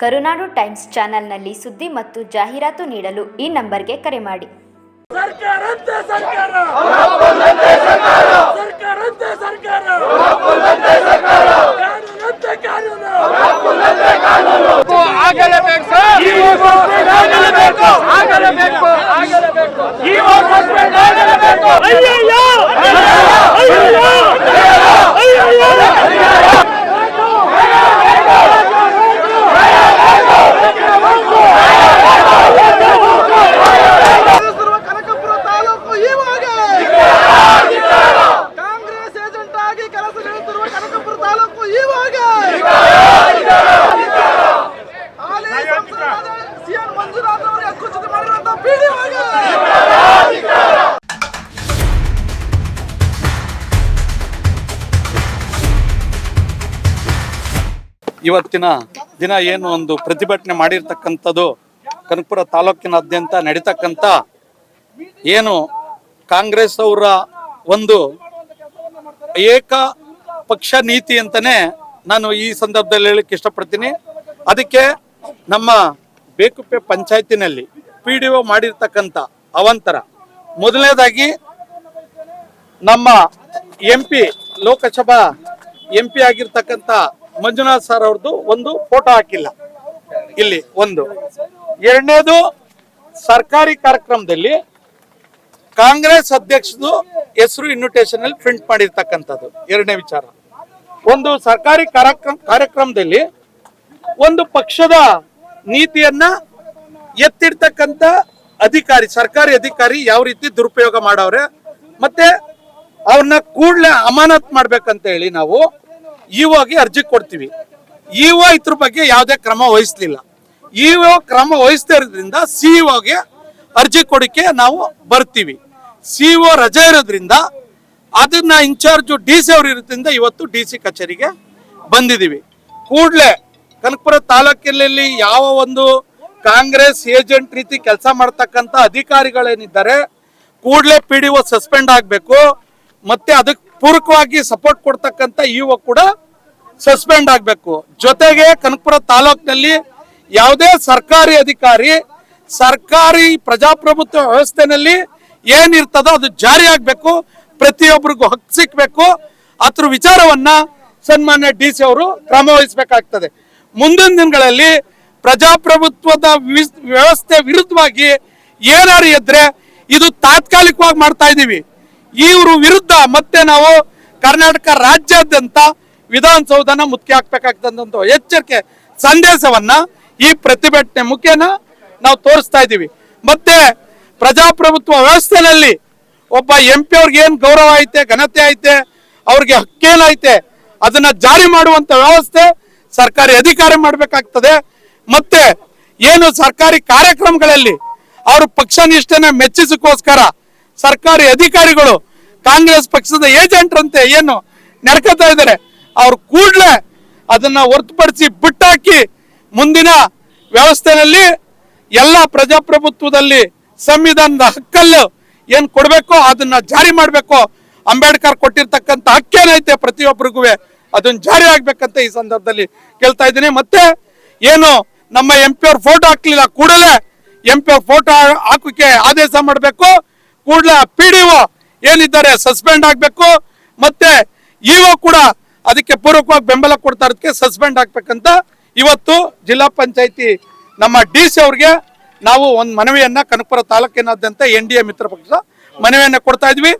ಕರುನಾಡು times ಚಾನೆಲ್ನಲ್ಲಿ ಸುದ್ದಿ ಮತ್ತು ಜಾಹೀರಾತು ನೀಡಲು ಈ ನಂಬರ್ಗೆ ಕರೆ ಮಾಡಿ. ಆಗಲೇಬೇಕು ಆಗಲೇಬೇಕು ಆಗಲೇಬೇಕು ಆಗಲೇಬೇಕು ಈ ಹೋಗ್ಬೇಕು ಆಗಲೇಬೇಕು ಅಯ್ಯಯ್ಯೋ ಅಯ್ಯಯ್ಯೋ ಅಯ್ಯಯ್ಯೋ ನಡೆಸುತ್ತಿರುವ ಕನಕಪುರ ತಾಲೂಕು ಇವಾಗ ಕಾಂಗ್ರೆಸ್ ಏಜೆಂಟ್ ಆಗಿ ಕೆಲಸ ನೀಡುತ್ತಿರುವ ಕನಕಪುರ ತಾಲೂಕು ಇವಾಗ ಹಾಲಿ ಸಂಸದರಾದ ಸಿಎಂ ಇವತ್ತಿನ ದಿನ ಏನು ಒಂದು ಪ್ರತಿಭಟನೆ ಮಾಡಿರ್ತಕ್ಕಂಥದ್ದು, ಕನಕಪುರ ತಾಲೂಕಿನಾದ್ಯಂತ ನಡೀತಕ್ಕಂಥ ಏನು ಕಾಂಗ್ರೆಸ್ ಅವರ ಒಂದು ಏಕ ಪಕ್ಷ ನೀತಿ ಅಂತಲೇ ನಾನು ಈ ಸಂದರ್ಭದಲ್ಲಿ ಹೇಳಕ್ಕೆ ಇಷ್ಟಪಡ್ತೀನಿ. ಅದಕ್ಕೆ ನಮ್ಮ ಬೇಕುಪ್ಪೆ ಪಂಚಾಯತಿನಲ್ಲಿ ಪಿ ಡಿ ಒ ಮಾಡಿರ್ತಕ್ಕಂಥ ಅವಂತರ. ಮೊದಲನೇದಾಗಿ ನಮ್ಮ M P Lok Sabha M P ಆಗಿರ್ತಕ್ಕಂಥ ಮಂಜುನಾಥ್ ಸರ್ ಅವ್ರದ್ದು ಒಂದು ಫೋಟೋ ಹಾಕಿಲ್ಲ. ಇಲ್ಲಿ ಒಂದು. ಎರಡನೇದು ಸರ್ಕಾರಿ ಕಾರ್ಯಕ್ರಮದಲ್ಲಿ ಕಾಂಗ್ರೆಸ್ ಅಧ್ಯಕ್ಷದು ಹೆಸರು ಇನ್ವಿಟೇಷನ್ ಅಲ್ಲಿ ಪ್ರಿಂಟ್ ಮಾಡಿರ್ತಕ್ಕಂಥದ್ದು. ಎರಡನೇ ವಿಚಾರ. ಒಂದು ಸರ್ಕಾರಿ ಕಾರ್ಯಕ್ರಮ, ಕಾರ್ಯಕ್ರಮದಲ್ಲಿ ಒಂದು ಪಕ್ಷದ ನೀತಿಯನ್ನ ಎತ್ತಿಡ್ತಕ್ಕಂತ ಅಧಿಕಾರಿ, ಸರ್ಕಾರಿ ಅಧಿಕಾರಿ ಯಾವ ರೀತಿ ದುರುಪಯೋಗ ಮಾಡವ್ರೆ, ಮತ್ತೆ ಅವ್ರನ್ನ ಕೂಡಲೇ ಅಮಾನತ್ ಮಾಡ್ಬೇಕಂತ ಹೇಳಿ ನಾವು ಇವಾಗಿ ಅರ್ಜಿ ಕೊಡ್ತೀವಿ. ಇಒ ಇದ್ರ ಬಗ್ಗೆ ಯಾವುದೇ ಕ್ರಮ ವಹಿಸ್ಲಿಲ್ಲ. ಇಒ ಕ್ರಮ ವಹಿಸ್ತಿರೋದ್ರಿಂದ ಸಿಇಒಗೆ ಅರ್ಜಿ ಕೊಡಿಕೆ ನಾವು ಬರ್ತೀವಿ. ಸಿಇಒ ರಜೆ ಇರೋದ್ರಿಂದ ಅದನ್ನ ಇನ್ಚಾರ್ಜ್ ಡಿ ಸಿ ಅವ್ರು ಇರೋದ್ರಿಂದ ಇವತ್ತು ಡಿ ಸಿ ಕಚೇರಿಗೆ ಬಂದಿದ್ದೀವಿ. ಕೂಡಲೇ ಕನಕಪುರ ತಾಲೂಕಿನಲ್ಲಿ ಯಾವ ಒಂದು ಕಾಂಗ್ರೆಸ್ ಏಜೆಂಟ್ ರೀತಿ ಕೆಲಸ ಮಾಡ್ತಕ್ಕಂಥ ಅಧಿಕಾರಿಗಳೇನಿದ್ದಾರೆ, ಕೂಡಲೇ ಪಿ ಡಿ ಒ ಸಸ್ಪೆಂಡ್ ಆಗಬೇಕು, ಮತ್ತೆ ಅದಕ್ಕೆ ಪೂರಕವಾಗಿ ಸಪೋರ್ಟ್ ಕೊಡ್ತಕ್ಕಂಥ ಒ ಕೂಡ ಸಸ್ಪೆಂಡ್ ಆಗಬೇಕು. ಜೊತೆಗೆ ಕನಕಪುರ ತಾಲೂಕಿನಲ್ಲಿ ಯಾವುದೇ ಸರ್ಕಾರಿ ಅಧಿಕಾರಿ, ಸರ್ಕಾರಿ ಪ್ರಜಾಪ್ರಭುತ್ವ ವ್ಯವಸ್ಥೆನಲ್ಲಿ ಏನಿರ್ತದೋ ಅದು ಜಾರಿ ಆಗಬೇಕು ಪ್ರತಿಯೊಬ್ಬರಿಗೂ ಹಕ್ಕು ಸಿಕ್ಬೇಕು. ಅದ್ರ ವಿಚಾರವನ್ನ ಸನ್ಮಾನ್ಯ ಡಿ ಸಿ ಅವರು ಕ್ರಮ ವಹಿಸಬೇಕಾಗ್ತದೆ ಮುಂದಿನ ದಿನಗಳಲ್ಲಿ ಪ್ರಜಾಪ್ರಭುತ್ವದ ವಿಸ್- ವ್ಯವಸ್ಥೆ ವಿರುದ್ಧವಾಗಿ ಏನಾರು ಇದ್ರೆ ಇದು ತಾತ್ಕಾಲಿಕವಾಗಿ ಮಾಡ್ತಾ ಇದ್ದೀವಿ. ಇವರು ವಿರುದ್ಧ ಮತ್ತೆ ನಾವು ಕರ್ನಾಟಕ ರಾಜ್ಯಾದ್ಯಂತ ವಿಧಾನಸೌಧನ ಮುತ್ತಿ ಹಾಕ್ಬೇಕಾಗ್ತದಂತ ಎಚ್ಚರಿಕೆ ಸಂದೇಶವನ್ನ ಈ ಪ್ರತಿಭಟನೆ ಮುಖೇನ ನಾವು ತೋರಿಸ್ತಾ ಇದ್ದೀವಿ. ಮತ್ತೆ ಪ್ರಜಾಪ್ರಭುತ್ವ ವ್ಯವಸ್ಥೆನಲ್ಲಿ ಒಬ್ಬ ಎಂ ಪಿ ಅವ್ರಿಗೆ ಏನ್ ಗೌರವ ಐತೆ, ಘನತೆ ಐತೆ, ಅವ್ರಿಗೆ ಹಕ್ಕೇನೈತೆ ಅದನ್ನ ಜಾರಿ ಮಾಡುವಂತ ವ್ಯವಸ್ಥೆ ಸರ್ಕಾರಿ ಅಧಿಕಾರ ಮಾಡಬೇಕಾಗ್ತದೆ. ಮತ್ತೆ ಏನು ಸರ್ಕಾರಿ ಕಾರ್ಯಕ್ರಮಗಳಲ್ಲಿ ಅವರು ಪಕ್ಷ ನಿಷ್ಠೆನ ಮೆಚ್ಚಿಸಕ್ಕೋಸ್ಕರ ಸರ್ಕಾರಿ ಅಧಿಕಾರಿಗಳು ಕಾಂಗ್ರೆಸ್ ಪಕ್ಷದ ಏಜೆಂಟ್ರಂತೆ ಏನು ನಡ್ಕೋತಾ ಇದ್ದಾರೆ. ಅವ್ರು ಕೂಡಲೇ ಅದನ್ನ ಹೊರತುಪಡಿಸಿ ಬಿಟ್ಟಾಕಿ ಮುಂದಿನ ವ್ಯವಸ್ಥೆಯಲ್ಲಿ ಎಲ್ಲ ಪ್ರಜಾಪ್ರಭುತ್ವದಲ್ಲಿ ಸಂವಿಧಾನದ ಹಕ್ಕಲ್ಲು ಏನ್ ಕೊಡ್ಬೇಕೋ ಅದನ್ನ ಜಾರಿ ಮಾಡ್ಬೇಕು ಅಂಬೇಡ್ಕರ್ ಕೊಟ್ಟಿರ್ತಕ್ಕಂಥ ಹಕ್ಕೇನೈತೆ ಪ್ರತಿಯೊಬ್ಬರಿಗೂ ಅದನ್ನ ಜಾರಿ ಆಗ್ಬೇಕಂತ ಈ ಸಂದರ್ಭದಲ್ಲಿ ಕೇಳ್ತಾ ಇದ್ದೀನಿ. ಮತ್ತೆ ಏನು ನಮ್ಮ ಎಂ ಪಿ ಅವ್ರ ಫೋಟೋ ಹಾಕ್ಲಿಲ್ಲ, ಕೂಡಲೇ ಎಂ ಪಿ ಅವ್ರ ಫೋಟೋ ಹಾಕೋಕೆ ಆದೇಶ ಮಾಡಬೇಕು. ಕೂಡಲೇ ಪಿ ಡಿ ಒ ಏನಿದ್ದಾರೆ ಸಸ್ಪೆಂಡ್ ಆಗಬೇಕು. ಮತ್ತೆ ಇಒ ಕೂಡ ಅದಕ್ಕೆ ಪೂರ್ವಕವಾಗಿ ಬೆಂಬಲ ಕೊಡ್ತಾ ಇರೋದಕ್ಕೆ ಸಸ್ಪೆಂಡ್ ಆಗ್ಬೇಕಂತ ಇವತ್ತು ಜಿಲ್ಲಾ ಪಂಚಾಯತಿ ನಮ್ಮ ಡಿ ಸಿ ಅವ್ರಿಗೆ ನಾವು ಒಂದು ಮನವಿಯನ್ನ ಕನಕಪುರ ತಾಲೂಕಿನಾದ್ಯಂತ ಎನ್ ಡಿ ಎ ಮಿತ್ರ ಪಕ್ಷ ಮನವಿಯನ್ನ ಕೊಡ್ತಾ ಇದ್ವಿ.